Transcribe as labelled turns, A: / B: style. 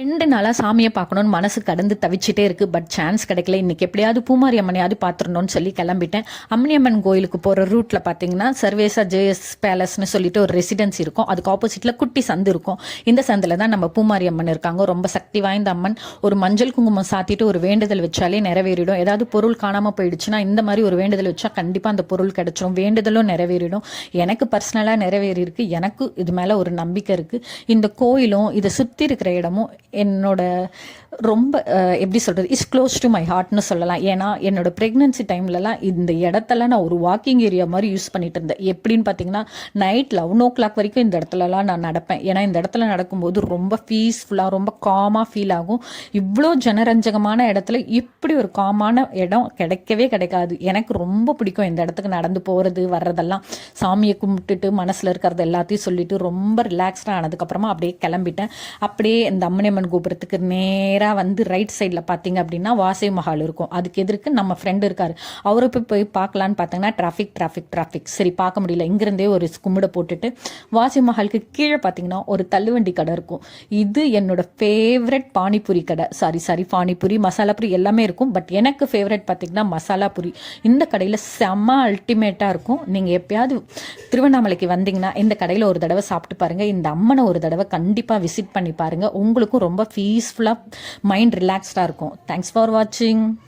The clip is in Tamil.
A: ரெண்டு நாளாக சாமியை பார்க்கணுன்னு மனசு கடந்து தவிச்சிட்டே இருக்குது பட் சான்ஸ் கிடைக்கல. இன்னைக்கு எப்படியாவது பூமாரி அம்மனையாவது பார்த்துடணும்னு சொல்லி கிளம்பிட்டேன். அம்மனியம்மன் கோயிலுக்கு போகிற ரூட்டில் பார்த்தீங்கன்னா சர்வேசா ஜேஎஸ் பேலஸ்னு சொல்லிட்டு ஒரு ரெசிடென்சி இருக்கும். அதுக்கு ஆப்போசிட்டில் குட்டி சந்து இருக்கும். இந்த சந்தில் தான் நம்ம பூமாரி அம்மன் இருக்காங்க. ரொம்ப சக்தி வாய்ந்த அம்மன். ஒரு மஞ்சள் குங்குமம் சாத்திட்டு ஒரு வேண்டுதல் வச்சாலே நிறைவேறிடும். ஏதாவது பொருள் காணாமல் போயிடுச்சுன்னா இந்த மாதிரி ஒரு வேண்டுதல் வச்சா கண்டிப்பாக அந்த பொருள் கிடைச்சிரும். வேண்டுதலும் நிறைவேறிடும். எனக்கு பர்சனலாக நிறைவேறியிருக்கு. எனக்கு இது மேலே ஒரு நம்பிக்கை இருக்குது இந்த கோயிலும் இதை சுற்றி இருக்கிற இடமும் என்னோட ரொம்ப எப்படி சொல்கிறது இஸ் க்ளோஸ் டு மை ஹார்ட்னு சொல்லலாம். ஏன்னா என்னோட ப்ரெக்னென்சி டைம்லலாம் இந்த இடத்துல நான் ஒரு வாக்கிங் ஏரியா மாதிரி யூஸ் பண்ணிட்டு இருந்தேன். எப்படின்னு பார்த்தீங்கன்னா நைட் லெவன் ஓ கிளாக் வரைக்கும் இந்த இடத்துலலாம் நான் நடப்பேன். ஏன்னா இந்த இடத்துல நடக்கும்போது ரொம்ப பீஸ்ஃபுல்லாக ரொம்ப காமாக ஃபீல் ஆகும். இவ்வளோ ஜனரஞ்சகமான இடத்துல இப்படி ஒரு காமான இடம் கிடைக்கவே கிடைக்காது. எனக்கு ரொம்ப பிடிக்கும் இந்த இடத்துக்கு நடந்து போகிறது வர்றதெல்லாம். சாமியை கும்பிட்டுட்டு மனசில் இருக்கிறது எல்லாத்தையும் சொல்லிட்டு ரொம்ப ரிலாக்ஸ்டாக ஆனதுக்கப்புறமா அப்படியே கிளம்பிட்டேன். அப்படியே இந்த மாரியம்மன் கோபுரத்துக்கு நேராக வந்து ரைட் சைடில் பார்த்தீங்க அப்படின்னா வாசை மஹால் இருக்கும். அதுக்கு எதிர்க்கு நம்ம ஃப்ரெண்டு இருக்கார். அவரை போய் போய் பார்க்கலான்னு பார்த்தீங்கன்னா டிராஃபிக் டிராஃபிக் டிராஃபிக் சரி பார்க்க முடியல. இங்கிருந்தே ஒரு கும்பிட போட்டுட்டு வாசை மஹாலுக்கு கீழே பார்த்தீங்கன்னா ஒரு தள்ளுவண்டி கடை இருக்கும். இது என்னோட ஃபேவரட் பானிபூரி கடை. சாரி சாரி பானிபூரி மசாலா பூரி எல்லாமே இருக்கும். பட் எனக்கு ஃபேவரட் பார்த்தீங்கன்னா மசாலா பூரி இந்த கடையில் செம்ம அல்டிமேட்டாக இருக்கும். நீங்கள் எப்பயாவது திருவண்ணாமலைக்கு வந்தீங்கன்னா இந்த கடையில் ஒரு தடவை சாப்பிட்டு பாருங்கள் இந்த அம்மனை ஒரு தடவை கண்டிப்பாக விசிட் பண்ணி பாருங்கள் உங்களுக்கும் ரொம்ப பீஸ்ஃபுல்லாக மைண்ட் ரிலாக்ஸ்டாக இருக்கும். தேங்க்ஸ் ஃபார் வாட்சிங்